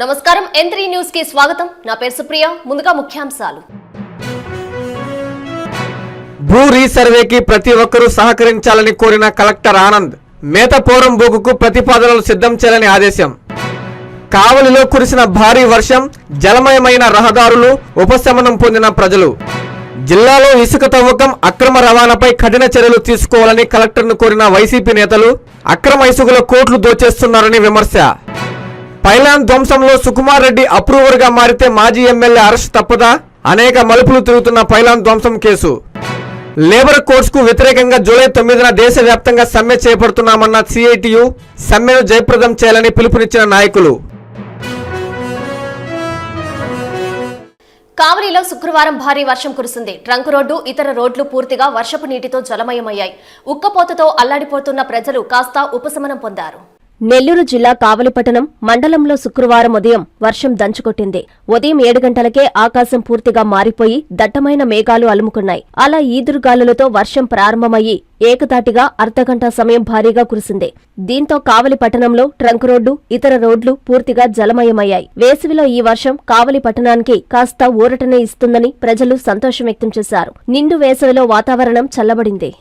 నమస్కారం. ఎంత్రీ న్యూస్కి స్వాగతం. నా పేరు సుప్రియ. ముందుగా ముఖ్యాంశాలు. భూ రీసర్వేకి ప్రతి ఒక్కరూ సహకరించాలని కోరిన కలెక్టర్ ఆనంద్ మేతపోరం బోగుకు ప్రతిపాదనలు సిద్ధం చేయాలని ఆదేశం. కావలిలో కురిసిన భారీ వర్షం జలమయమైన రహదారులు ఉపశమనం పొందిన ప్రజలు. జిల్లాలో ఇసుక తవ్వకం అక్రమ రవాణాపై కఠిన చర్యలు తీసుకోవాలని కలెక్టర్ను కోరిన వైసీపీ నేతలు అక్రమ ఇసుకలో కోట్లు దోచేస్తున్నారని విమర్శ. పైలాన్ ధ్వంసంలో సుకుమార్ రెడ్డి అప్రూవర్గా మారితే మాజీ ఎమ్మెల్యే అరెస్ట్ తప్పదా? అనేక మలుపులు తిరుగుతున్న పైలాన్ ధ్వంసం కేసు. లేబర్ కోర్సుకు కు వ్యతిరేకంగా జూలై తొమ్మిదిన దేశవ్యాప్తంగా సమ్మె చేపడుతున్నామన్న సిఐటియు సమ్మెను జయప్రదం చేయాలని పిలుపునిచ్చిన నాయకులు. కావలిలో శుక్రవారం భారీ వర్షం కురిసింది. ట్రంక్ రోడ్డు ఇతర రోడ్లు పూర్తిగా వర్షపు నీటితో జలమయమయ్యాయి. ఉక్కపోతతో అల్లాడిపోతున్న ప్రజలు కాస్త ఉపశమనం పొందారు. నెల్లూరు జిల్లా కావలిపట్టణం మండలంలో శుక్రవారం ఉదయం వర్షం దంచుకొట్టింది. ఉదయం ఏడు గంటలకే ఆకాశం పూర్తిగా మారిపోయి దట్టమైన మేఘాలు అలుముకున్నాయి. అలా ఈదురుగాలులతో వర్షం ప్రారంభమయ్యి ఏకతాటిగా అర్ధగంట సమయం భారీగా కురిసింది. దీంతో కావలి పట్టణంలో ట్రంక్ రోడ్డు ఇతర రోడ్లు పూర్తిగా జలమయమయ్యాయి. వేసవిలో ఈ వర్షం కావలి పట్టణానికి కాస్త ఊరటనే ఇస్తుందని ప్రజలు సంతోషం వ్యక్తం చేశారు. నిండు వేసవిలో వాతావరణం చల్లబడింది.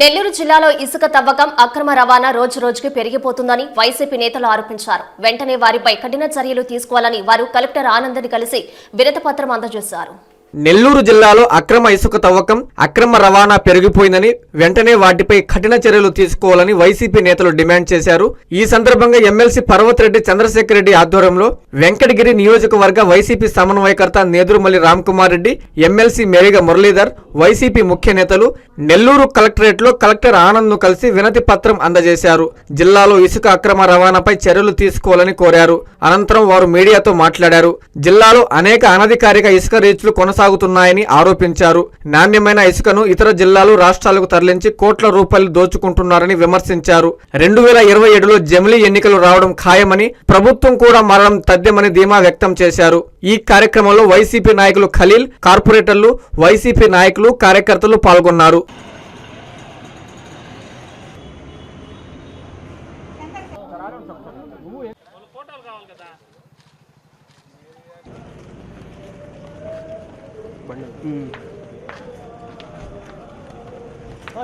నెల్లూరు జిల్లాలో ఇసుక తవ్వకం అక్రమ రవాణా రోజు రోజుకి పెరిగిపోతుందని వైసీపీ నేతలు ఆరోపించారు. వెంటనే వారిపై కఠిన చర్యలు తీసుకోవాలని వారు కలెక్టర్ ఆనంద్ని కలిసి వినతిపత్రం అందజేశారు. నెల్లూరు జిల్లాలో అక్రమ ఇసుక తవ్వకం అక్రమ రవాణా పెరిగిపోయిందని వెంటనే వాటిపై కఠిన చర్యలు తీసుకోవాలని వైసీపీ నేతలు డిమాండ్ చేశారు. ఈ సందర్భంగా ఎమ్మెల్సీ పర్వతరెడ్డి చంద్రశేఖర్ రెడ్డి ఆధ్వర్యంలో వెంకటగిరి నియోజకవర్గ వైసీపీ సమన్వయకర్త నేదురుమల్లి రామ్కుమార్ రెడ్డి ఎమ్మెల్సీ మెరిగ మురళీధర్ వైసీపీ ముఖ్య నేతలు నెల్లూరు కలెక్టరేట్లో కలెక్టర్ ఆనంద్ను కలిసి వినతి పత్రం అందజేశారు. జిల్లాలో ఇసుక అక్రమ రవాణాపై చర్యలు తీసుకోవాలని కోరారు. అనంతరం వారు మీడియాతో మాట్లాడారు. జిల్లాలో అనేక అనధికారిక ఇసుక రీచ్లు కొనసాగుతున్నాయని ఆరోపించారు. నాణ్యమైన ఇసుకను ఇతర జిల్లాలు రాష్ట్రాలకు తరలించి కోట్ల రూపాయలు దోచుకుంటున్నారని విమర్శించారు. రెండు వేల ఇరవై ఏడులో జమిలీ ఎన్నికలు రావడం ఖాయమని ప్రభుత్వం కూడా మారడం తథ్యమని ధీమా వ్యక్తం చేశారు. ఈ కార్యక్రమంలో వైసీపీ నాయకులు ఖలీల్ కార్పొరేటర్లు వైసీపీ నాయకులు కార్యకర్తలు పాల్గొన్నారు.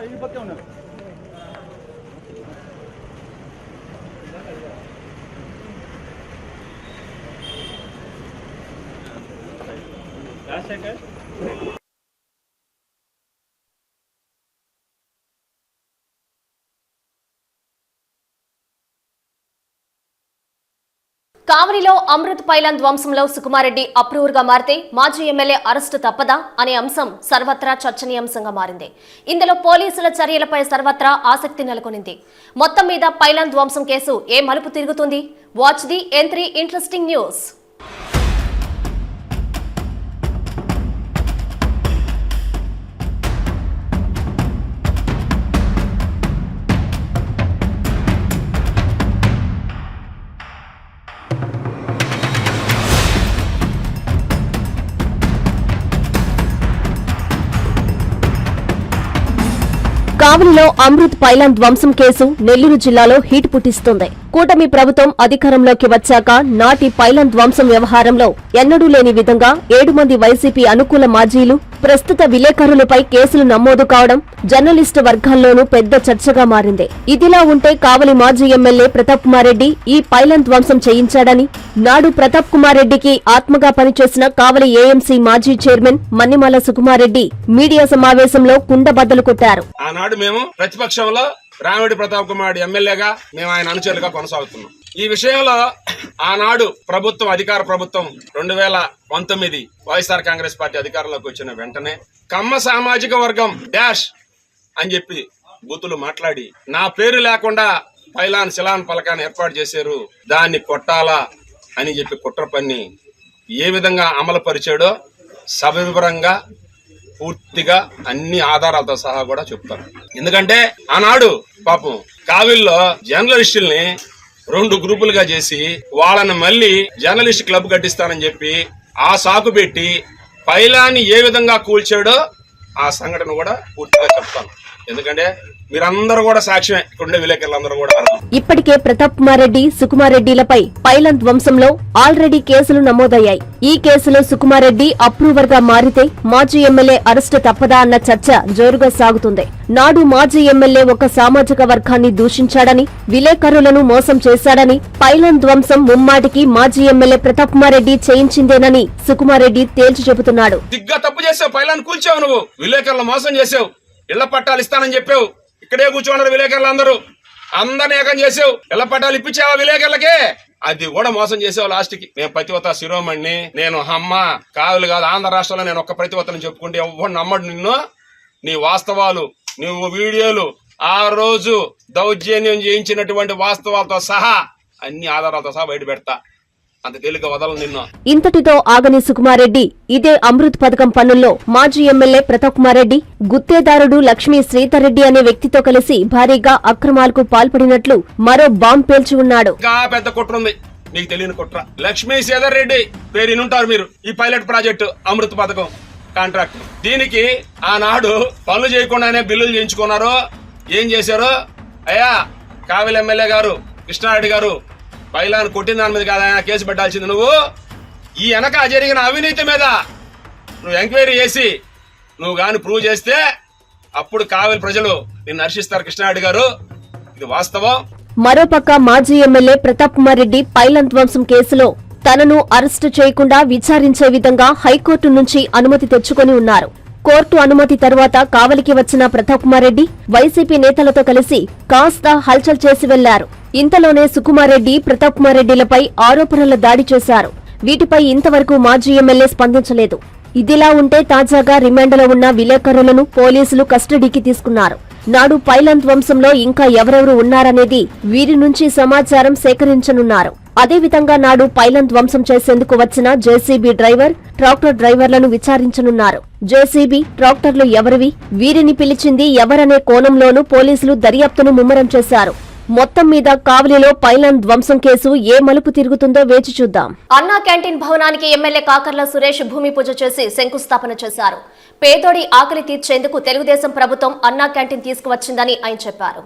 ఇది పక్కే ఉన్నారు రాజశేఖర్ కావలిలో అమృత్ పైలాన్ ధ్వంసంలో సుకుమారెడ్డి అప్రూవర్గా మారితే మాజీ ఎమ్మెల్యే అరెస్టు తప్పదా అనే అంశం సర్వత్రా చర్చనీయాంశంగా మారింది. ఇందులో పోలీసుల చర్యలపై సర్వత్రా ఆసక్తి నెలకొనింది. మొత్తం మీద పైలాన్ ధ్వంసం కేసు ఏ మలుపు తిరుగుతుంది? Watch the N three interesting news. కావలిలో అమృత్ పైలాన్ ధ్వంసం కేసు నెల్లూరు జిల్లాలో హీట్ పుట్టిస్తోంది. కూటమి ప్రభుత్వం అధికారంలోకి వచ్చాక నాటి పైలాన్ ధ్వంసం వ్యవహారంలో ఎన్నడూ లేని విధంగా ఏడు మంది వైసీపీ అనుకూల మాజీలు ప్రస్తుత విలేకరులపై కేసులు నమోదు కావడం జర్నలిస్టు వర్గాల్లోనూ పెద్ద చర్చగా మారింది. ఇదిలా ఉంటే కావలి మాజీ ఎమ్మెల్యే ప్రతాప్ కుమార్ రెడ్డి ఈ పైలన్ ధ్వంసం చేయించాడని నాడు ప్రతాప్ కుమార్ రెడ్డికి ఆత్మగా పనిచేసిన కావలి ఏఎంసీ మాజీ చైర్మన్ మన్నిమల సుకుమార్ రెడ్డి మీడియా సమావేశంలో కుండబద్దలు కొట్టారు. ఆనాడు మేము ప్రతిపక్షంలో రామిడి ప్రతాప్ కుమార్ ఎమ్మెల్యేగా మేము ఆయన అనుచరులుగా కొనసాగుతున్నాం. ఈ విషయంలో ఆనాడు ప్రభుత్వం అధికార ప్రభుత్వం రెండు వేల పంతొమ్మిది వైఎస్ఆర్ కాంగ్రెస్ పార్టీ అధికారంలోకి వచ్చిన వెంటనే కమ్మ సామాజిక వర్గం డాష్ అని చెప్పి బూతులు మాట్లాడి నా పేరు లేకుండా పైలాన్ శిలాన్ పలకాన్ని ఏర్పాటు చేశారు దాన్ని కొట్టాలా అని చెప్పి కుట్ర పని ఏ విధంగా అమలు పరిచాడో సవివరంగా పూర్తిగా అన్ని ఆధారాలతో సహా కూడా చెప్తాను. ఎందుకంటే ఆనాడు పాపం కావిల్లో జర్నలిస్టుల్ని రెండు గ్రూపులుగా చేసి వాళ్ళని మళ్ళీ జర్నలిస్ట్ క్లబ్ కట్టిస్తానని చెప్పి ఆ సాకు పెట్టి పైలాన్ని ఏ విధంగా కూల్చాడో ఆ సంఘటన కూడా పూర్తిగా చెప్తాను. ఎందుకంటే మీరందరూ కూడా సాక్ష్యమే. ఇక్కడ విలేకరులందరూ కూడా ఇప్పటికే ప్రతాప్ కుమార్ రెడ్డి సుకుమార్ రెడ్డిలపై పైలన్ ధ్వంసంలో ఆల్రెడీ కేసులు నమోదయ్యాయి. ఈ కేసులో సుకుమార్ రెడ్డి అప్రూవర్గా మారితే మాజీ ఎమ్మెల్యే అరెస్టు తప్పదా అన్న చర్చ జోరుగా సాగుతుంది. నాడు మాజీ ఎమ్మెల్యే ఒక సామాజిక వర్గాన్ని దూషించాడని విలేకరులను మోసం చేశాడని పైలన్ ధ్వంసం ముమ్మాటికి మాజీ ఎమ్మెల్యే ప్రతాప్ కుమార్ రెడ్డి చేయించిందేనని సుకుమార్ రెడ్డి తేల్చి చెబుతున్నాడు. దిగ్గా తప్పు చేసావు పైలాన్ని కూల్చావు నువ్వు. విలేకరులు మోసం చేసావు. ఇళ్ళ పట్టాలు ఇస్తానని చెప్పావు. ఇక్కడే కూర్చోన్నారు విలేకరులు అందరూ. అందరిని ఏకం చేసావు. ఇళ్ళ పట్టాలు ఇప్పించావా విలేకరులకే? అది కూడా మోసం చేసావు లాస్ట్కి. నేను ప్రతివత శిరోమణి నేను అమ్మ కాదులు కాదు ఆంధ్ర రాష్ట్రంలో నేను ఒక్క ప్రతివతని చెప్పుకుంటే ఎవరు నమ్మడు నిన్ను. నీ వాస్తవాలు నువ్వు వీడియోలు ఆ రోజు దౌర్జన్యం చేయించినటువంటి వాస్తవాలతో సహా అన్ని ఆధారాలతో సహా బయట పెడతా. ఇంతటితో ఆగని సుకుమారెడ్డి ఇదే అమృత్ పథకం పనుల్లో మాజీ ఎమ్మెల్యే ప్రతాప్ కుమార్ రెడ్డి గుత్తేదారుడు లక్ష్మీ శ్రీధర్రెడ్డి అనే వ్యక్తితో కలిసి భారీగా అక్రమాలకు పాల్పడినట్లు మరో బాంబ్ పేల్చి ఉన్నాడు. పెద్ద కుట్ర ఉంది. తెలియని కుట్ర. లక్ష్మీ సేదర్ రెడ్డి పేరు మీరు. ఈ పైలట్ ప్రాజెక్టు అమృత్ పథకం కాంట్రాక్ట్ దీనికి ఆనాడు పనులు చేయకుండానే బిల్లులు చేయించుకున్నారు ఏం చేశారు? అయ్యా కావిలి ఎమ్మెల్యే గారు కృష్ణారెడ్డి గారు పైలాన్ కొట్టిన దాని మీద కాదా కేసు పెట్టాల్సింది నువ్వు. ఈ వెనక జరిగిన అవినీతి మీద నువ్వు ఎంక్వైరీ చేసి నువ్వు కానీ ప్రూవ్ చేస్తే అప్పుడు కావలి ప్రజలు నిన్ను హర్షిస్తారు కృష్ణారెడ్డి గారు. ఇది వాస్తవం. మరోపక్క మాజీ ఎమ్మెల్యే ప్రతాప్ కుమార్ రెడ్డి పైలన్ ధ్వంసం కేసులో తనను అరెస్టు చేయకుండా విచారించే విధంగా హైకోర్టు నుంచి అనుమతి తెచ్చుకొని ఉన్నారు. కోర్టు అనుమతి తరువాత కావలికి వచ్చిన ప్రతాప్ కుమార్ రెడ్డి వైసీపీ నేతలతో కలిసి కాస్త హల్చల్ చేసి వెళ్ళారు. ఇంతలోనే సుకుమారెడ్డి ప్రతాప్ కుమార్ రెడ్డిలపై ఆరోపణల దాడి చేశారు. వీటిపై ఇంతవరకు మాజీ ఎమ్మెల్యే స్పందించలేదు. ఇదిలా ఉంటే తాజాగా రిమాండ్లో ఉన్న విలేకరులను పోలీసులు కస్టడీకి తీసుకున్నారు. నాడు పైలన్ ధ్వంసంలో ఇంకా ఎవరెవరు ఉన్నారనేది వీరి నుంచి సమాచారం సేకరించనున్నారు. అదేవిధంగా నాడు పైలన్ ధ్వంసం చేసేందుకు వచ్చిన జేసీబీ డ్రైవర్ ట్రాక్టర్ డ్రైవర్లను విచారించనున్నారు. జేసీబీ ట్రాక్టర్లు ఎవరివి? వీరిని పిలిచింది ఎవరనే కోణంలోనూ పోలీసులు దర్యాప్తును ముమ్మరం చేశారు. మొత్తం మీద కావలిలో పైలన్ ధ్వంసం కేసు ఏ మలుపు తిరుగుతుందో వేచి చూద్దాం. అన్నా క్యాంటీన్ భవనానికి ఎమ్మెల్యే కాకర్ల సురేష్ భూమి పూజ చేసి శంకుస్థాపన చేశారు. పేదోడి ఆకలి తీర్చేందుకు తెలుగుదేశం ప్రభుత్వం అన్నా క్యాంటీన్ తీసుకువచ్చిందని ఆయన చెప్పారు.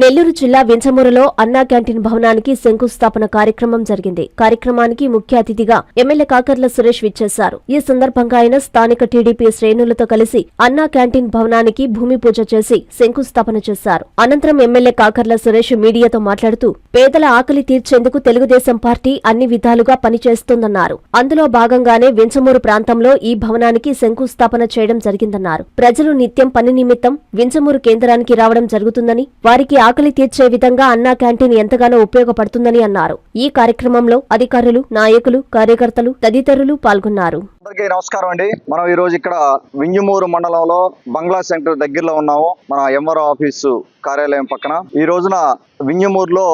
నెల్లూరు జిల్లా వింజమూరులో అన్నా క్యాంటీన్ భవనానికి శంకుస్థాపన కార్యక్రమం జరిగింది. కార్యక్రమానికి ముఖ్య అతిథిగా ఎమ్మెల్యే కాకర్ల సురేష్ విచ్చేశారు. ఈ సందర్భంగా ఆయన స్థానిక టీడీపీ శ్రేణులతో కలిసి అన్నా క్యాంటీన్ భవనానికి భూమి పూజ చేసి శంకుస్థాపన చేశారు. అనంతరం ఎమ్మెల్యే కాకర్ల సురేష్ మీడియాతో మాట్లాడుతూ పేదల ఆకలి తీర్చేందుకు తెలుగుదేశం పార్టీ అన్ని విధాలుగా పనిచేస్తోందన్నారు. అందులో భాగంగానే వించమూరు ప్రాంతంలో ఈ భవనానికి శంకుస్థాపన చేయడం జరిగిందన్నారు. ప్రజలు నిత్యం పని నిమిత్తం వించమూరు కేంద్రానికి రావడం జరుగుతుందని వారికి ఆకలి తీర్చే విధంగా అన్నా క్యాంటీన్ ఎంతగానో ఉపయోగపడుతుందని అన్నారు. ఈ కార్యక్రమంలో అధికారులు నాయకులు కార్యకర్తలు తదితరులు పాల్గొన్నారు. అందరికీ నమస్కారం అండి. మనం ఈ రోజు ఇక్కడ వింజమూరు మండలంలో బంగ్లా సెంటర్ దగ్గరలో ఉన్నాము. మన ఎంఆర్ఓ ఆఫీసు కార్యాలయం పక్కన ఈ రోజున వింజమూరులో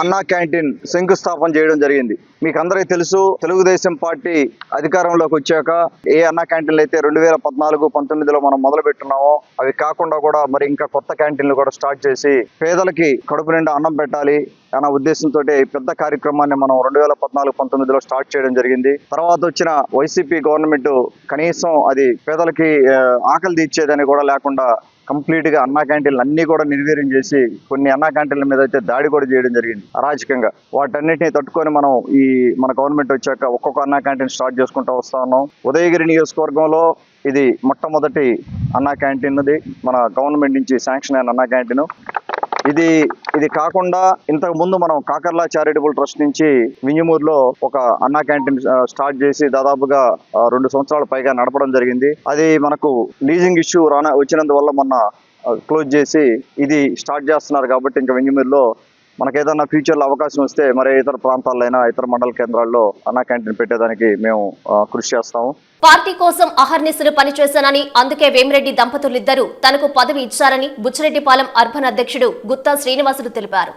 అన్నా క్యాంటీన్ శంకుస్థాపన చేయడం జరిగింది. మీకు అందరికీ తెలుసు తెలుగుదేశం పార్టీ అధికారంలోకి వచ్చాక ఏ అన్నా క్యాంటీన్లు అయితే రెండు వేల పద్నాలుగు పంతొమ్మిదిలో మనం మొదలు పెట్టున్నామో అవి కాకుండా కూడా మరి ఇంకా కొత్త క్యాంటీన్లు కూడా స్టార్ట్ చేసి పేదలకి కడుపు నిండా అన్నం పెట్టాలి అన్న ఉద్దేశంతో పెద్ద కార్యక్రమాన్ని మనం రెండు వేల పద్నాలుగు పంతొమ్మిదిలో స్టార్ట్ చేయడం జరిగింది. తర్వాత వచ్చిన వైసీపీ గవర్నమెంట్ కనీసం అది పేదలకి ఆకలి తీర్చేదని కూడా లేకుండా కంప్లీట్గా అన్నా క్యాంటీన్లు అన్నీ కూడా నిర్వీర్యం చేసి కొన్ని అన్నా క్యాంటీన్ల మీద అయితే దాడి కూడా చేయడం జరిగింది. అరాజకంగా వాటన్నిటిని తట్టుకొని మనం ఈ మన గవర్నమెంట్ వచ్చాక ఒక్కొక్క అన్నా క్యాంటీన్ స్టార్ట్ చేసుకుంటూ వస్తా ఉన్నాం. ఉదయగిరి నియోజకవర్గంలో ఇది మొట్టమొదటి అన్నా క్యాంటీన్ది. మన గవర్నమెంట్ నుంచి శాంక్షన్ అయిన అన్నా క్యాంటీన్ ఇది ఇది కాకుండా ఇంతకు ముందు మనం కాకర్లా చారిటబుల్ ట్రస్ట్ నుంచి వింజమూరులో ఒక అన్నా క్యాంటీన్ స్టార్ట్ చేసి దాదాపుగా రెండు సంవత్సరాల పైగా నడపడం జరిగింది. అది మనకు లీజింగ్ ఇష్యూ రాన వచ్చినందువల్ల మొన్న క్లోజ్ చేసి ఇది స్టార్ట్ చేస్తున్నారు కాబట్టి ఇంకా వింజమూరులో మనకు ఏదైనా ఫ్యూచర్లో అవకాశం వస్తే మరి ఇతర ప్రాంతాల్లో ఇతర మండల కేంద్రాల్లో అన్నా క్యాంటీన్ పెట్టేదానికి మేము కృషి చేస్తాము. పార్టీ కోసం అహర్నిశలు పనిచేశానని అందుకే వేమిరెడ్డి దంపతులిద్దరూ తనకు పదవి ఇచ్చారని బుచ్చిరెడ్డిపాలెం అర్బన్ అధ్యక్షుడు గుత్తా శ్రీనివాసులు తెలిపారు.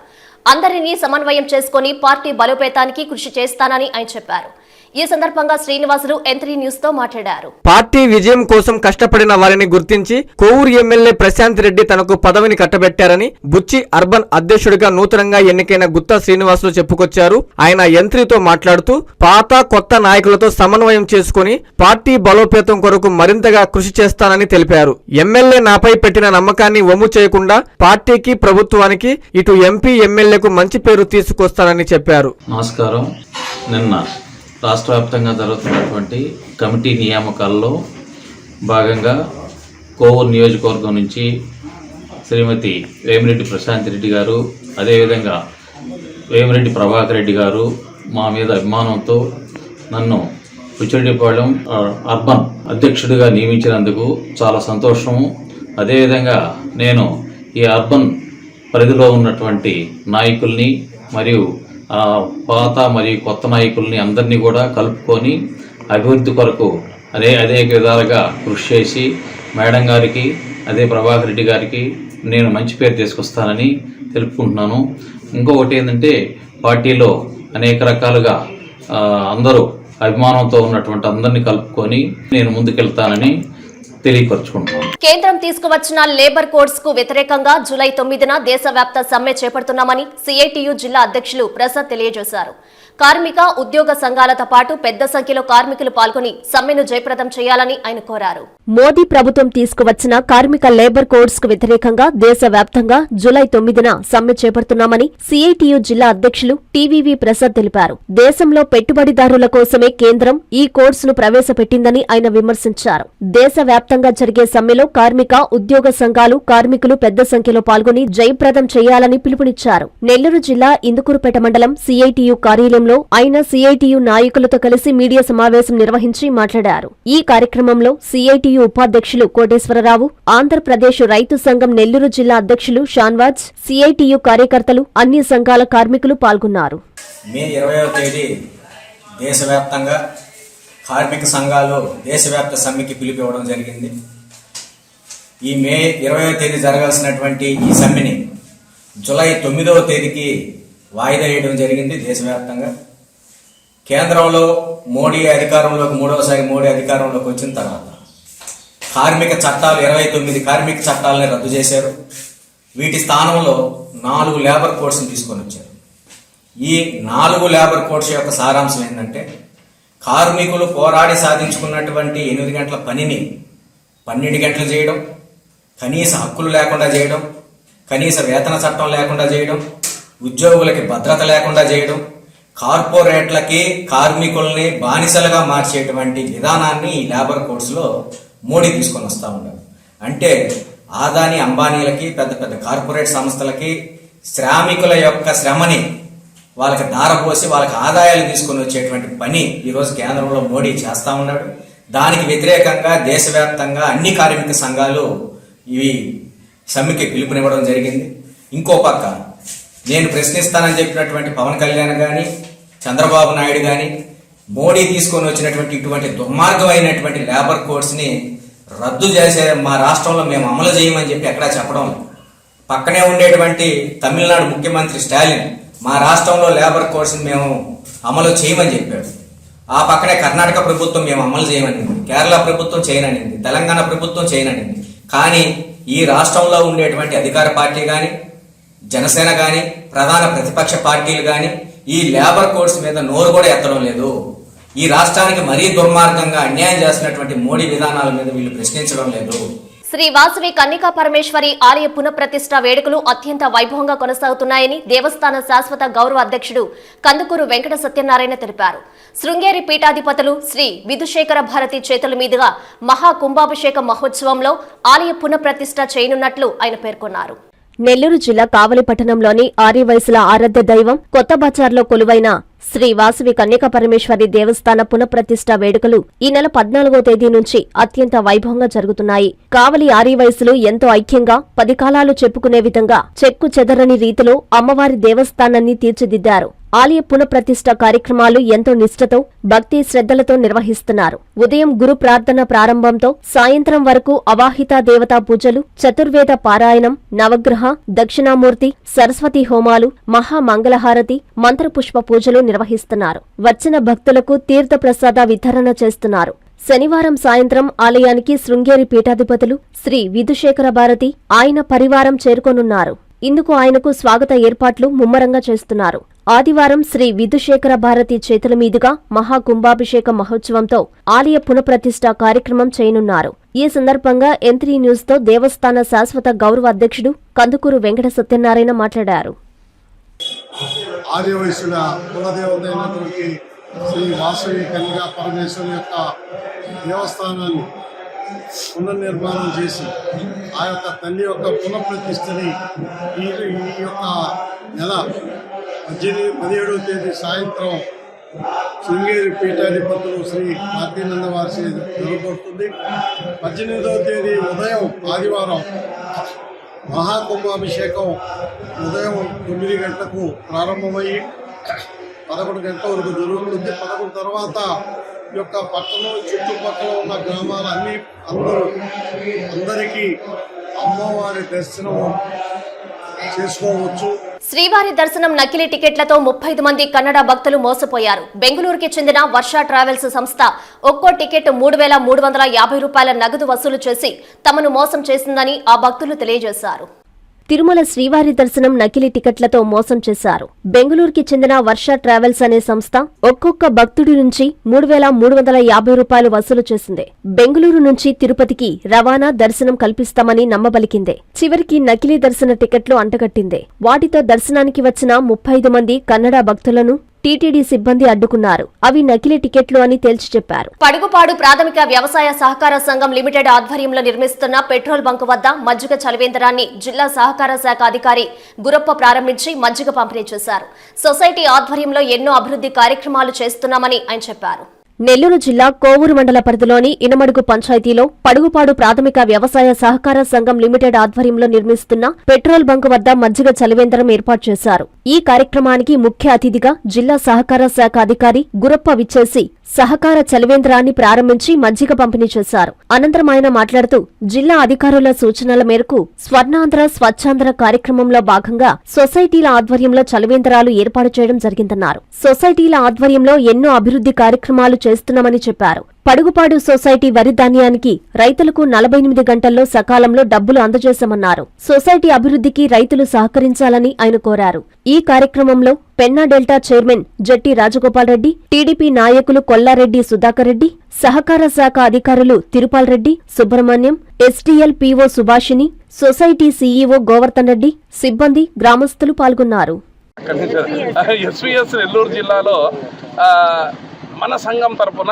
అందరినీ సమన్వయం చేసుకుని పార్టీ బలోపేతానికి కృషి చేస్తానని ఆయన చెప్పారు. ఈ సందర్భంగా శ్రీనివాసులు ఎంత్రీ న్యూస్తో మాట్లాడారు. పార్టీ విజయం కోసం కష్టపడిన వారిని గుర్తించి కోవూరు ఎమ్మెల్యే ప్రశాంత్ రెడ్డి తనకు పదవిని కట్టబెట్టారని బుచ్చి అర్బన్ అధ్యక్షుడిగా నూతనంగా ఎన్నికైన గుత్తా శ్రీనివాసులు చెప్పుకొచ్చారు. ఆయన ఎంత్రితో మాట్లాడుతూ పాత కొత్త నాయకులతో సమన్వయం చేసుకుని పార్టీ బలోపేతం కొరకు మరింతగా కృషి చేస్తానని తెలిపారు. ఎమ్మెల్యే నాపై పెట్టిన నమ్మకాన్ని వమ్ము చేయకుండా పార్టీకి ప్రభుత్వానికి ఇటు ఎంపీ ఎమ్మెల్యేకు మంచి పేరు తీసుకొస్తానని చెప్పారు. నమస్కారం. నిన్న రాష్ట్ర వ్యాప్తంగా జరుగుతున్నటువంటి కమిటీ నియామకాల్లో భాగంగా కోవూరు నియోజకవర్గం నుంచి శ్రీమతి వేమిరెడ్డి ప్రశాంత్ రెడ్డి గారు అదేవిధంగా వేమిరెడ్డి ప్రభాకర్ రెడ్డి గారు మా మీద అభిమానంతో నన్ను పుచ్చడిపాళెం అర్బన్ అధ్యక్షుడిగా నియమించినందుకు చాలా సంతోషము. అదేవిధంగా నేను ఈ అర్బన్ పరిధిలో ఉన్నటువంటి నాయకుల్ని మరియు పాత మరియు కొత్త నాయకుల్ని అందరినీ కూడా కలుపుకొని అభివృద్ధి కొరకు అదే అనేక విధాలుగా కృషి చేసి మేడం గారికి అదే ప్రభాకర్ రెడ్డి గారికి నేను మంచి పేరు తీసుకొస్తానని తెలుపుకుంటున్నాను. ఇంకొకటి ఏంటంటే పార్టీలో అనేక రకాలుగా అందరూ అభిమానంతో ఉన్నటువంటి అందరినీ కలుపుకొని నేను ముందుకెళ్తానని కేంద్రం తీసుకువచ్చిన లేబర్ కోడ్స్కు వ్యతిరేకంగా జూలై తొమ్మిదిన దేశవ్యాప్త సమ్మె చేపడుతున్నామని సిఐటియు జిల్లా అధ్యక్షులు ప్రసాద్ తెలియజేశారు. కార్మిక ఉద్యోగ సంఘాలతో పాటు పెద్ద సంఖ్యలో కార్మికులు పాల్గొని సమ్మెను జయప్రదం చేయాలని ఆయన కోరారు. మోదీ ప్రభుత్వం తీసుకువచ్చిన కార్మిక లేబర్ కోడ్స్కు వ్యతిరేకంగా దేశవ్యాప్తంగా జూలై తొమ్మిదిన సమ్మె చేపడుతున్నామని సిఐటియు జిల్లా అధ్యక్షులు టీవీవీ ప్రసాద్ తెలిపారు. దేశంలో పెట్టుబడిదారుల కోసమే కేంద్రం ఈ కోడ్స్ను ప్రవేశపెట్టిందని ఆయన విమర్శించారు. దేశవ్యాప్తంగా జరిగే సమ్మెలో కార్మిక ఉద్యోగ సంఘాలు కార్మికులు పెద్ద సంఖ్యలో పాల్గొని జయప్రదం చేయాలని పిలుపునిచ్చారు. నెల్లూరు జిల్లా ఇందుకూరుపేట మండలం సిఐటియు కార్యాలయంలో ఆయన సిఐటియు నాయకులతో కలిసి మీడియా సమావేశం నిర్వహించి మాట్లాడారు. ఈ కార్యక్రమంలో సిఐటియు ఉపాధ్యక్షులు కోటేశ్వరరావు ఆంధ్రప్రదేశ్ రైతు సంఘం నెల్లూరు జిల్లా అధ్యక్షులు షాన్వాజ్ సిఐటియు కార్యకర్తలు అన్ని సంఘాల కార్మికులు పాల్గొన్నారు. మే తేదీ దేశవ్యాప్తంగా కార్మిక సంఘాలు దేశవ్యాప్త సమ్మెకి పిలిపివ్వడం జరిగింది. ఈ మే ఇరవయో తేదీ జరగాల్సినటువంటి ఈ సమ్మెని జులై తొమ్మిదవ తేదీకి వాయిదా వేయడం జరిగింది దేశవ్యాప్తంగా. కేంద్రంలో మోడీ అధికారంలోకి మూడవసారి మోడీ అధికారంలోకి వచ్చిన తర్వాత కార్మిక చట్టాలు ఇరవై తొమ్మిది కార్మిక చట్టాలని రద్దు చేశారు. వీటి స్థానంలో నాలుగు లేబర్ కోడ్స్ని తీసుకొని వచ్చారు. ఈ నాలుగు లేబర్ కోడ్స్ యొక్క సారాంశం ఏంటంటే కార్మికులు పోరాడి సాధించుకున్నటువంటి ఎనిమిది గంటల పనిని పన్నెండు గంటలు చేయడం కనీస హక్కులు లేకుండా చేయడం కనీస వేతన చట్టం లేకుండా చేయడం ఉద్యోగులకి భద్రత లేకుండా చేయడం కార్పొరేట్లకి కార్మికుల్ని బానిసలుగా మార్చేటువంటి విధానాన్ని ఈ లేబర్ కోడ్స్లో మోడీ తీసుకొని వస్తూ ఉన్నారు. అంటే ఆదాని అంబానీలకి పెద్ద పెద్ద కార్పొరేట్ సంస్థలకి శ్రామికుల యొక్క శ్రమని వాళ్ళకి దారపోసి వాళ్ళకి ఆదాయాలు తీసుకొని వచ్చేటువంటి పని ఈరోజు కేంద్రంలో మోడీ చేస్తూ ఉన్నాడు. దానికి వ్యతిరేకంగా దేశవ్యాప్తంగా అన్ని కార్మిక సంఘాలు ఇవి సమ్మెకి పిలుపునివ్వడం జరిగింది. ఇంకో పక్క నేను ప్రశ్నిస్తానని చెప్పినటువంటి పవన్ కళ్యాణ్ కానీ చంద్రబాబు నాయుడు కానీ మోడీ తీసుకొని వచ్చినటువంటి ఇటువంటి దుర్మార్గమైనటువంటి లేబర్ కోడ్స్ని రద్దు చేసే మా రాష్ట్రంలో మేము అమలు చేయమని చెప్పి ఎక్కడా చెప్పడం పక్కనే ఉండేటువంటి తమిళనాడు ముఖ్యమంత్రి స్టాలిన్ మా రాష్ట్రంలో లేబర్ కోడ్స్ని మేము అమలు చేయమని చెప్పాడు. ఆ పక్కనే కర్ణాటక ప్రభుత్వం మేము అమలు చేయమనింది కేరళ ప్రభుత్వం చేయననింది తెలంగాణ ప్రభుత్వం చేయననింది కానీ ఈ రాష్ట్రంలో ఉండేటువంటి అధికార పార్టీ కానీ జనసేన కానీ ప్రధాన ప్రతిపక్ష పార్టీలు కానీ ఈ లేబర్ కోడ్స్ మీద నోరు కూడా ఎత్తడం లేదు. ఈ రాష్ట్రానికి మరీ దుర్మార్గంగా అన్యాయం చేస్తున్నటువంటి మోడీ విధానాల మీద వీళ్ళు ప్రశ్నించడం లేదు. శ్రీ వాసవి కన్నికా పరమేశ్వరి ఆలయ పునఃప్రతిష్ఠ వేడుకలు అత్యంత వైభవంగా కొనసాగుతున్నాయని దేవస్థాన శాశ్వత గౌరవ అధ్యక్షుడు కందుకూరు వెంకట సత్యనారాయణ తెలిపారు. శృంగేరి పీఠాధిపతులు శ్రీ విధుశేఖర భారతి చేతుల మీదుగా మహాకుంభాభిషేక మహోత్సవంలో ఆలయ పునఃప్రతిష్ఠ చేయనున్నట్లు ఆయన పేర్కొన్నారు. నెల్లూరు జిల్లా కావలి పట్టణంలోని ఆర్యవయసుల ఆరాధ్య దైవం కొత్త బజార్లో కొలువైన శ్రీ వాసవి కన్యక పరమేశ్వరి దేవస్థాన పునఃప్రతిష్ఠ వేడుకలు ఈ నెల పద్నాలుగో తేదీ నుంచి అత్యంత వైభవంగా జరుగుతున్నాయి. కావలి ఆర్యవయసులు ఎంతో ఐక్యంగా పది కాలాలు చెప్పుకునే విధంగా చెక్కు చెదరని రీతిలో అమ్మవారి దేవస్థానాన్ని తీర్చిదిద్దారు. ఆలయ పునఃప్రతిష్ఠ కార్యక్రమాలు ఎంతో నిష్ఠతో భక్తి శ్రద్ధలతో నిర్వహిస్తున్నారు. ఉదయం గురు ప్రార్థన ప్రారంభంతో సాయంత్రం వరకు అవాహిత దేవతా పూజలు చతుర్వేద పారాయణం నవగ్రహ దక్షిణామూర్తి సరస్వతి హోమాలు మహామంగళహారతి మంత్రపుష్ప పూజలు నిర్వహిస్తున్నారు. వచ్చిన భక్తులకు తీర్థప్రసాద వితరణ చేస్తున్నారు. శనివారం సాయంత్రం ఆలయానికి శృంగేరి పీఠాధిపతులు శ్రీ విధుశేఖర భారతి ఆయన పరివారం చేరుకోనున్నారు. ఇందుకు ఆయనకు స్వాగత ఏర్పాట్లు ముమ్మరంగా చేస్తున్నారు. ఆదివారం శ్రీ విధుశేఖర భారతి చేతుల మీదుగా మహాకుంభాభిషేక మహోత్సవంతో ఆలయ పునఃప్రతిష్ఠ కార్యక్రమం చేయనున్నారు. ఈ సందర్భంగా ఎంత్రీ న్యూస్తో దేవస్థాన శాశ్వత గౌరవ అధ్యక్షుడు కందుకూరు వెంకట సత్యనారాయణ మాట్లాడారు. శ్రీ వాసవి కన్యకా పరమేశ్వరి యొక్క దేవస్థానాన్ని పునర్నిర్మాణం చేసి ఆ యొక్క తల్లి యొక్క పునఃప్రతిష్టని ఈ యొక్క నెల పద్దెనిమిది పదిహేడవ తేదీ సాయంత్రం శృంగేరి పీఠాధిపతులు శ్రీ భారతీనంద వారి జరగబడుతుంది పద్దెనిమిదవ తేదీ ఉదయం ఆదివారం మహాకుంభాభిషేకం ఉదయం తొమ్మిది గంటలకు ప్రారంభమయ్యి పదకొండు గంటల వరకు జరుగుతుంది. పదకొండు తర్వాత ఈ యొక్క పట్టణం చుట్టుపక్కల ఉన్న గ్రామాలన్నీ అందరూ అందరికీ అమ్మవారి దర్శనం చేసుకోవచ్చు. శ్రీవారి దర్శనం నకిలీ టికెట్లతో ముప్పై మంది కన్నడ భక్తులు మోసపోయారు. బెంగళూరుకి చెందిన వర్ష ట్రావెల్స్ సంస్థ ఒక్కో టికెట్ మూడు వేల మూడు వందల యాభై రూపాయల నగదు వసూలు చేసి తమను మోసం చేసిందని ఆ భక్తులు తెలియజేశారు. తిరుమల శ్రీవారి దర్శనం నకిలీ టికెట్లతో మోసం చేశారు. బెంగళూరుకి చెందిన వర్ష ట్రావెల్స్ అనే సంస్థ ఒక్కొక్క భక్తుడి నుంచి మూడు వేల మూడు వందల యాభై రూపాయలు వసూలు చేసింది. బెంగళూరు నుంచి తిరుపతికి రవాణా దర్శనం కల్పిస్తామని నమ్మబలికిందే. చివరికి నకిలీ దర్శన టికెట్లు అంటగట్టిందే. వాటితో దర్శనానికి వచ్చిన ముప్పై ఐదు మంది కన్నడ భక్తులను టీటీడీ సిబ్బంది అడ్డుకున్నారు. అవి నకిలీ టికెట్లు అని తేల్చి చెప్పారు. పడుగుపాడు ప్రాథమిక వ్యవసాయ సహకార సంఘం లిమిటెడ్ ఆధ్వర్యంలో నిర్మిస్తున్న పెట్రోల్ బంక్ వద్ద మజ్జిగ చలివేంద్రాన్ని జిల్లా సహకార శాఖ అధికారి గురప్ప ప్రారంభించి మజ్జిగ పంపిణీ చేశారు. సొసైటీ ఆధ్వర్యంలో ఎన్నో అభివృద్ధి కార్యక్రమాలు చేస్తున్నామని ఆయన చెప్పారు. నెల్లూరు జిల్లా కోవూరు మండల పరిధిలోని ఇనమడుగు పంచాయతీలో పడుగుపాడు ప్రాథమిక వ్యవసాయ సహకార సంఘం లిమిటెడ్ ఆధ్వర్యంలో నిర్మిస్తున్న పెట్రోల్ బంకు వద్ద మజ్జిగ చలివేంద్రం ఏర్పాటు చేశారు. ఈ కార్యక్రమానికి ముఖ్య అతిథిగా జిల్లా సహకార శాఖ అధికారి గురప్ప విచ్చేసి సహకార చలివేంద్రాన్ని ప్రారంభించి మజ్జిగ పంపిణీ చేశారు. అనంతరం ఆయన మాట్లాడుతూ జిల్లా అధికారుల సూచనల మేరకు స్వర్ణాంధ్ర స్వచ్ఛాంధ్ర కార్యక్రమంలో భాగంగా సొసైటీల ఆధ్వర్యంలో చలివేంద్రాలు ఏర్పాటు చేయడం జరిగిందన్నారు. సొసైటీల ఆధ్వర్యంలో ఎన్నో అభివృద్ధి కార్యక్రమాలు చేస్తున్నామని చెప్పారు. పడుగుపాడు సొసైటీ వరి ధాన్యానికి రైతులకు నలభై ఎనిమిది గంటల్లో సకాలంలో డబ్బులు అందజేశామన్నారు. సొసైటీ అభివృద్ధికి రైతులు సహకరించాలని ఆయన కోరారు. ఈ కార్యక్రమంలో Penna delta chairman Jatti Rajagopal Reddy TDP నాయకులు కొల్లారెడ్డి సుధాకర్ రెడ్డి సహకార శాఖ అధికారులు Tirupal Reddy Subrahmanyam STL PO Subhashini society CEO Govardhan Reddy సిబ్బంది గ్రామస్తులు పాల్గొన్నారు. నెల్లూరు జిల్లాలో మన సంఘం తరపున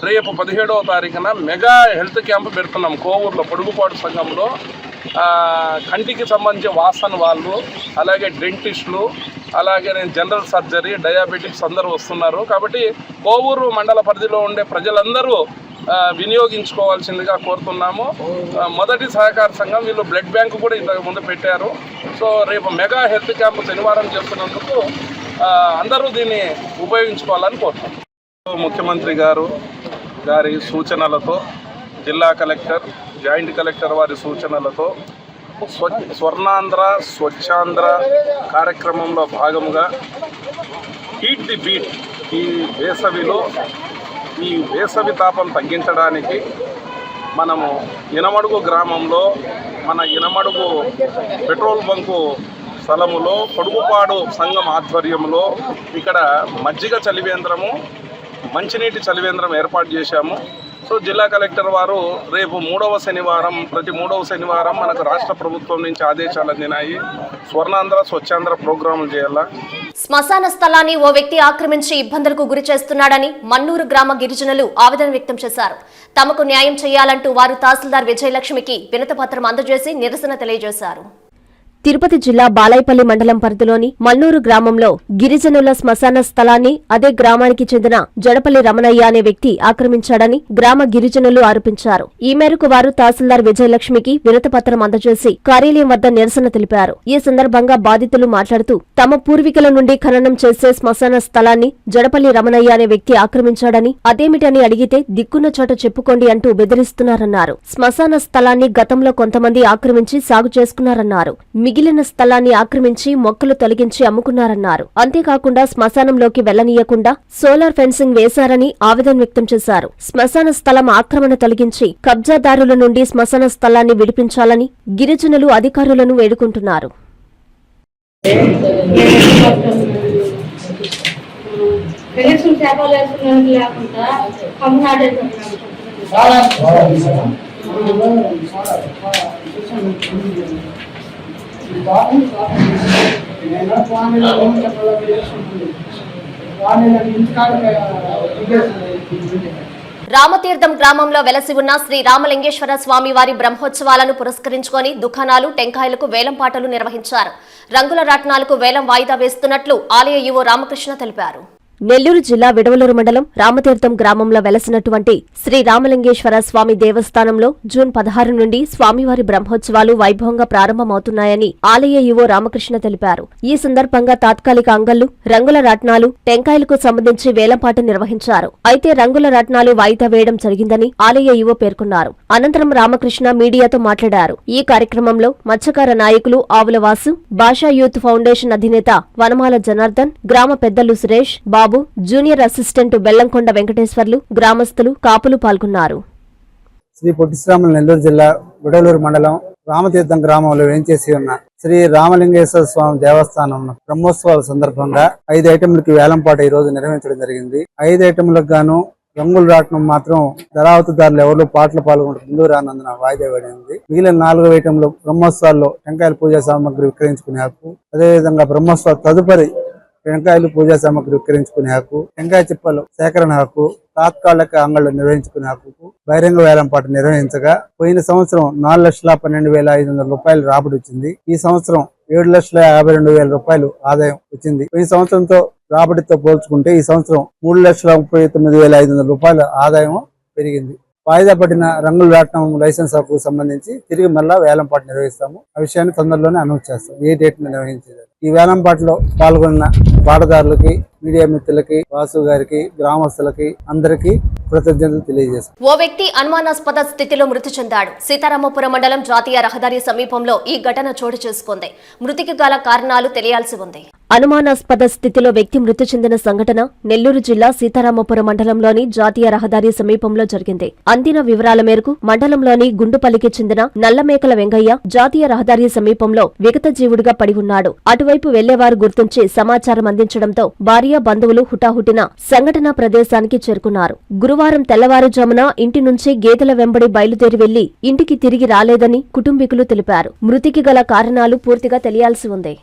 రేపు పదిహేడవ తారీఖున మెగా హెల్త్ క్యాంప్ పెడుతున్నాం. కోవూరులో పొడుగుపాటు సంఘంలో. కంటికి సంబంధించి వాసన వాళ్ళు అలాగే డెంటిస్టులు అలాగే నేను జనరల్ సర్జరీ డయాబెటిక్స్ అందరూ వస్తున్నారు. కాబట్టి కోవూరు మండల పరిధిలో ఉండే ప్రజలందరూ వినియోగించుకోవాల్సిందిగా కోరుతున్నాము. మొదటి సహకార సంఘం వీళ్ళు బ్లడ్ బ్యాంక్ కూడా ఇంతకు ముందు పెట్టారు. సో రేపు మెగా హెల్త్ క్యాంప్ శనివారం చేస్తున్నందుకు అందరూ దీన్ని ఉపయోగించుకోవాలని కోరుతున్నాం. ముఖ్యమంత్రి గారు గారి సూచనలతో జిల్లా కలెక్టర్ జాయింట్ కలెక్టర్ వారి సూచనలతో స్వ స్వర్ణాంధ్ర స్వచ్ఛాంధ్ర కార్యక్రమంలో భాగముగా హీట్ ది బీట్ ఈ వేసవిలో ఈ వేసవి తాపం తగ్గించడానికి మనము ఇనమడుగు గ్రామంలో మన ఇనమడుగు పెట్రోల్ బంకు స్థలములో పొడుగుపాడు సంఘం ఆధ్వర్యంలో ఇక్కడ మజ్జిగ చలివేంద్రము మంచినీటి చలివేంద్రం ఏర్పాటు చేశాము. సో జిల్లా కలెక్టర్ వారు రేపు మూడవ శనివారం ప్రతి మూడవ శనివారం మనకు రాష్ట్ర ప్రభుత్వం నుంచి ఆదేశాలు అందినాయి. స్వర్ణాంధ్ర స్వచ్ఛాంధ్ర ప్రోగ్రాములు చేయాలా? శ్మశాన స్థలాన్ని ఓ వ్యక్తి ఆక్రమించి ఇబ్బందులకు గురి చేస్తున్నాడని మన్నూరు గ్రామ గిరిజనులు ఆవేదన వ్యక్తం చేశారు. తమకు న్యాయం చేయాలంటూ వారు తహసీల్దార్ విజయలక్ష్మికి వినతపత్రం అందజేసి నిరసన తెలియజేశారు. తిరుపతి జిల్లా బాలాయపల్లి మండలం పరిధిలోని మల్లూరు గ్రామంలో గిరిజనుల శ్మశాన స్థలాన్ని అదే గ్రామానికి చెందిన జడపల్లి రమణయ్య అనే వ్యక్తి ఆక్రమించాడని గ్రామ గిరిజనులు ఆరోపించారు. ఈ మేరకు వారు తహసీల్దార్ విజయలక్ష్మికి వినతపత్రం అందజేసి కార్యాలయం వద్ద నిరసన తెలిపారు. ఈ సందర్భంగా బాధితులు మాట్లాడుతూ తమ పూర్వీకుల నుండి ఖననం చేసే శ్మశాన స్థలాన్ని జడపల్లి రమణయ్య అనే వ్యక్తి ఆక్రమించాడని అదేమిటని అడిగితే దిక్కున్న చోట చెప్పుకోండి అంటూ బెదిరిస్తున్నారన్నారు. శ్మశాన స్థలాన్ని గతంలో కొంతమంది ఆక్రమించి సాగు చేసుకున్నారన్నారు. మిగిలిన స్థలాన్ని ఆక్రమించి మొక్కలు తొలగించి అమ్ముకున్నారన్నారు. అంతేకాకుండా శ్మశానంలోకి వెళ్ళనీయకుండా సోలార్ ఫెన్సింగ్ వేశారని ఆవేదన వ్యక్తం చేశారు. శ్మశాన స్థలం ఆక్రమణ తొలగించి కబ్జాదారుల నుండి శ్మశాన స్థలాన్ని విడిపించాలని గిరిజనులు అధికారులను వేడుకుంటున్నారు. రామతీర్థం గ్రామంలో వెలసి ఉన్న శ్రీ రామలింగేశ్వర స్వామి వారి బ్రహ్మోత్సవాలను పురస్కరించుకొని దుకాణాలు టెంకాయలకు వేలం పాటలు నిర్వహించారు. రంగుల రాట్నాలకు వేలం వాయిదా వేస్తున్నట్లు ఆలయ యువ రామకృష్ణ తెలిపారు. నెల్లూరు జిల్లా విడవలూరు మండలం రామతీర్థం గ్రామంలో వెలసినటువంటి శ్రీ రామలింగేశ్వర స్వామి దేవస్థానంలో జూన్ పదహారు నుండి స్వామివారి బ్రహ్మోత్సవాలు వైభవంగా ప్రారంభమవుతున్నాయని ఆలయ యువో రామకృష్ణ తెలిపారు. ఈ సందర్భంగా తాత్కాలిక అంగళ్ళు రంగుల రత్నాలు టెంకాయలకు సంబంధించి వేలంపాట నిర్వహించారు. అయితే రంగుల రత్నాలు వాయిదా వేయడం జరిగిందని ఆలయ యువో పేర్కొన్నారు. అనంతరం రామకృష్ణ మీడియాతో మాట్లాడారు. ఈ కార్యక్రమంలో మత్స్యకార నాయకులు ఆవులవాసు భాషా యూత్ ఫౌండేషన్ అధినేత వనమాల జనార్దన్ గ్రామ పెద్దలు సురేష్ బాబు జూనియర్ అసిస్టెంట్ బెల్లంకొండ వెంకటేశ్వర్లు గ్రామస్తులు కాపులు పాల్గొన్నారు. శ్రీ పొట్టిశ్రాములు నెల్లూరు జిల్లా గుడలూరు మండలం రామతీర్థం గ్రామంలో వేంచేసి ఉన్న శ్రీ రామలింగేశ్వర స్వామి దేవస్థానం బ్రహ్మోత్సవాల సందర్భంగా ఐదు ఐటెంలకి వేలంపాట ఈ రోజు నిర్వహించడం జరిగింది. ఐదు ఐటెంలకు గాను రంగులు రాటం మాత్రం ధరావతిదారులు ఎవరు పాటలు పాల్గొంటూ రానందున వాయిదా వేడింది. మిగిలిన నాలుగు ఐటెంలు బ్రహ్మోత్సవాల్లో టెంకాయల పూజా సామాగ్రి విక్రయించుకునే హక్కు అదేవిధంగా బ్రహ్మోత్సవ తదుపరి టెంకాయలు పూజా సామాగ్రి విక్రయించుకునే హక్కు టెంకాయ చిప్పలు సేకరణ హక్కు తాత్కాలిక అంగళ్ళు నిర్వహించుకునే హక్కు బహిరంగ వేలంపాట నిర్వహించగా పోయిన సంవత్సరం నాలుగు లక్షల పన్నెండు వేల ఐదు వందల రూపాయలు రాబడి వచ్చింది. ఈ సంవత్సరం ఏడు లక్షల యాభై రెండు వేల రూపాయలు ఆదాయం వచ్చింది. పోయిన సంవత్సరంతో రాబడితో పోల్చుకుంటే ఈ సంవత్సరం మూడు లక్షల ముప్పై తొమ్మిది వేల ఐదు వందల రూపాయల ఆదాయం పెరిగింది. వాయిదా పడిన రంగులు రాటం లైసెన్స్ హక్కు సంబంధించి తిరిగి మళ్ళా వేలంపాట నిర్వహిస్తాము. ఆ విషయాన్ని తొందరలోనే అనౌన్స్ చేస్తాం. ఏ డేట్ నిర్వహించేది ఈ వేలంపాటలో పాల్గొన్న పాటదారులకి మీడియా మిత్రులకి వాసు గారికి గ్రామస్తులకి అందరికీ కృతజ్ఞతలు ఓ వ్యక్తి అనుమానాస్పద స్థితిలో మృతి చెందాడు. సీతారామపురం మండలం జాతీయ రహదారి సమీపంలో ఈ ఘటన చోటు చేసుకుంది. మృతికి గల కారణాలు తెలియాల్సి ఉంది. అనుమానాస్పద స్థితిలో వ్యక్తి మృతి చెందిన సంఘటన నెల్లూరు జిల్లా సీతారామపురం మండలంలోని జాతీయ రహదారి సమీపంలో జరిగింది. అందిన వివరాల మేరకు మండలంలోని గుండుపల్లికి చెందిన నల్లమేకల వెంగయ్య జాతీయ రహదారి సమీపంలో విగత జీవుడిగా పడి ఉన్నాడు. అటువైపు వెళ్ళేవారు గుర్తించి సమాచారం అందించడంతో భార్య బంధువులు హుటాహుటిన సంఘటనా ప్రదేశానికి చేరుకున్నారు. గురువారం తెల్లవారుజామున ఇంటి నుంచి గేదెల వెంబడి బయలుదేరి వెళ్ళి ఇంటికి తిరిగి రాలేదని కుటుంబీకులు తెలిపారు. మృతికి గల కారణాలు పూర్తిగా తెలియాల్సి ఉంది.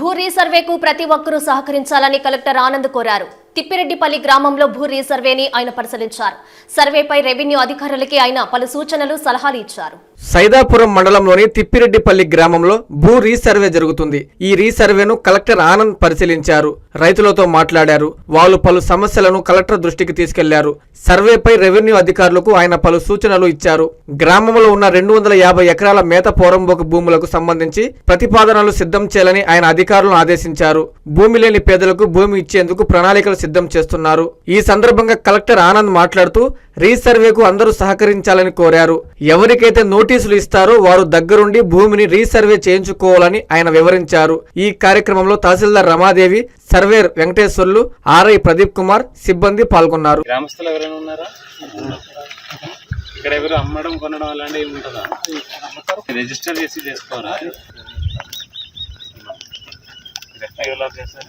భూ రీసర్వేకు ప్రతి ఒక్కరూ సహకరించాలని కలెక్టర్ ఆనంద్ కోరారు. తిప్పిరెడ్డిపల్లి గ్రామంలో భూ రీసర్వేని ఆయన పరిశీలించారు. సర్వేపై రెవెన్యూ అధికారులకి ఆయన పలు సూచనలు సలహాలు ఇచ్చారు. సైదాపురం మండలంలోని తిప్పిరెడ్డిపల్లి గ్రామంలో భూ రీసర్వే జరుగుతుంది. ఈ రీసర్వేను కలెక్టర్ ఆనంద్ పరిశీలించారు. రైతులతో మాట్లాడారు. వాళ్ళు పలు సమస్యలను కలెక్టర్ దృష్టికి తీసుకెళ్ళారు. సర్వేపై రెవెన్యూ అధికారులకు ఆయన పలు సూచనలు ఇచ్చారు. గ్రామంలో ఉన్న రెండు వందల యాభై ఎకరాల మేత పోరంబోకు భూములకు సంబంధించి ప్రతిపాదనలు సిద్ధం చేయాలని ఆయన అధికారులను ఆదేశించారు. భూమి లేని పేదలకు భూమి ఇచ్చేందుకు ప్రణాళికలు సిద్ధం చేస్తున్నారు. ఈ సందర్భంగా కలెక్టర్ ఆనంద్ మాట్లాడుతూ రీసర్వేకు అందరూ సహకరించాలని కోరారు. ఎవరికైతే నోటీసులు ఇస్తారో వారు దగ్గరుండి భూమిని రీసర్వే చేయించుకోవాలని ఆయన వివరించారు. ఈ కార్యక్రమంలో తహసీల్దార్ రమాదేవి సర్వేర్ వెంకటేశ్వర్లు ఆర్ఐ ప్రదీప్ కుమార్ సిబ్బంది పాల్గొన్నారు. గ్రామస్తులు ఎవరైనా ఉన్నారా? ఇక్కడ ఎవరు అమ్మడం కొనడం అలాంటివి ఏమి ఉంటుందా? రిజిస్టర్ చేసి చేసుకోరా? ఎవరు చేస్తారు?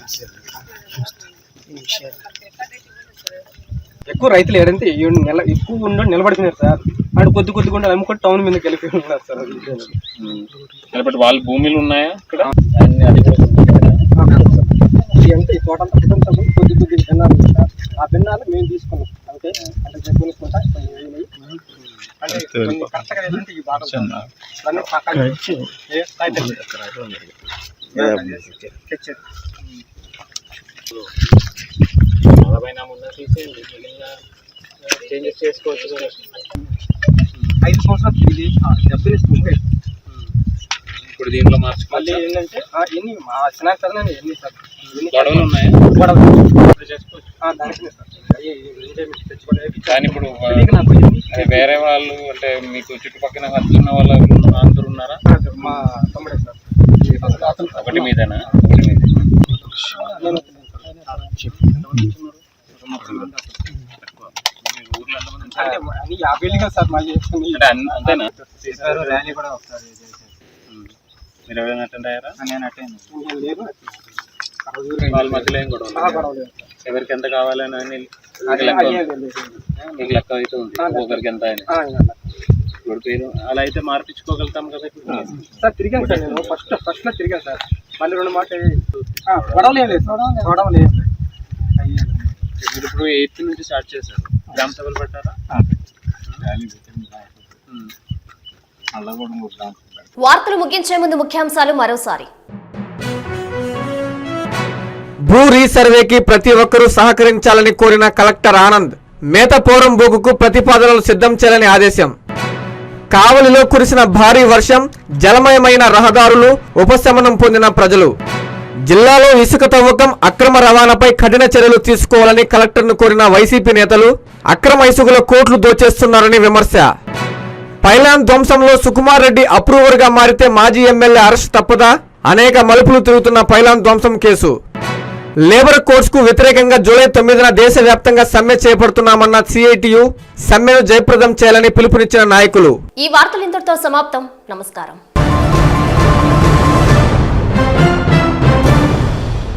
ఎక్కువ రైతులు ఏడంటే ఈ నెల ఎక్కువ ఉండి నిలబడుతున్నారు సార్. ఆడు కొద్ది కొద్దిగా ఉండి అమ్ముకొని టౌన్ మీదకి వెళ్ళిపోయి ఉన్నారు సార్. కాబట్టి వాళ్ళ భూమిలు ఉన్నాయా ఇక్కడ? కూడా. అంటే ఈ తోట కొద్ది కొద్ది భిన్నాలు సార్. ఆ భిన్నాలు మేము తీసుకున్నాం. అంటే అంటే చెప్పుకుంటా. అంటే కొన్ని కరెక్ట్గా ఏంటంటే ఈ బాగా అన్నీ పక్కన ఏ, రైతులు. తెచ్చారు. నలభై తీసేయండి చేంజెస్ చేసుకోవచ్చు ఐదు సంవత్సరాలు ఇది డబ్బులు ఇస్తుంది ఇప్పుడు దీంట్లో మళ్ళీ మార్చుకోవాలి ఏంటంటే ఎన్ని మా చిన్న చదవని ఎన్ని సార్. ఎన్ని గొడవలు ఉన్నాయా గొడవలు. ఇప్పుడు కానీ వేరే వాళ్ళు అంటే మీకు చుట్టుపక్కల హద్దున్న వాళ్ళు అందరూ ఉన్నారా? మా తమ్ముడే సార్. ఒకటి మీదేనా? ఒకటి మీద నేను అంటే అన్ని యాభై ఏళ్ళుగా సార్ మళ్ళీ చేసుకుని అంటే అన్- అంతేనా? ర్యాలీ కూడా ఒకసారి మీరు ఎవరైనా అటెండ్ అయ్యారా? నేను అటెండ్ వాళ్ళ మధ్యలో ఏం గొడవ. ఎవరికి ఎంత కావాలని అదే లెక్క అయితే ఉంది. ఒకరికి ఎంత అని. ఇంకా. ఇప్పుడు పేరు అలా అయితే మార్పించుకోగలుగుతాం కదా సార్ తిరిగాను సార్ నేను. ఫస్ట్ ఫస్ట్లో తిరిగాను సార్. మళ్ళీ రెండు మాట గొడవలు ఏం లేదు. సార్ గొడవలు ఏం లేదు. మీరు ఇప్పుడు ఎయిత్ నుంచి స్టార్ట్ చేశారు. గ్రామ సభలు పెట్టారా. వార్తలు ముగించే ముందు ముఖ్యాంశాలు మరోసారి. భూ రీసర్వేకి ప్రతి ఒక్కరూ సహకరించాలని కోరిన కలెక్టర్ ఆనంద్ మేతపోరం బోకుకు ప్రతిపాదనలు సిద్ధం చేయాలని ఆదేశం. కావలిలో కురిసిన భారీ వర్షం జలమయమైన రహదారులు ఉపశమనం పొందిన ప్రజలు. జిల్లాలో ఇసుక తవ్వకం అక్రమ రవాణాపై కఠిన చర్యలు తీసుకోవాలని కలెక్టర్ను కోరిన వైసీపీ నేతలు అక్రమ ఇసుకలో కోట్లు దోచేస్తున్నారని విమర్శ. పైలాన్ ధ్వంసంలో సుకుమార్ రెడ్డి అప్రూవర్గా మారితే మాజీ ఎమ్మెల్యే అరెస్ట్ తప్పదా? అనేక మలుపులు తిరుగుతున్న పైలాన్ ధ్వంసం కేసు. లేబర్ కోర్సుకు వ్యతిరేకంగా జూలై తొమ్మిదిన దేశవ్యాప్తంగా సమ్మె చేపడుతున్నామన్న సిఐటియు సమ్మెను జయప్రదం చేయాలని పిలుపునిచ్చిన నాయకులు. ఈ వార్తలు ఇంతటితో సమాప్తం. నమస్కారం.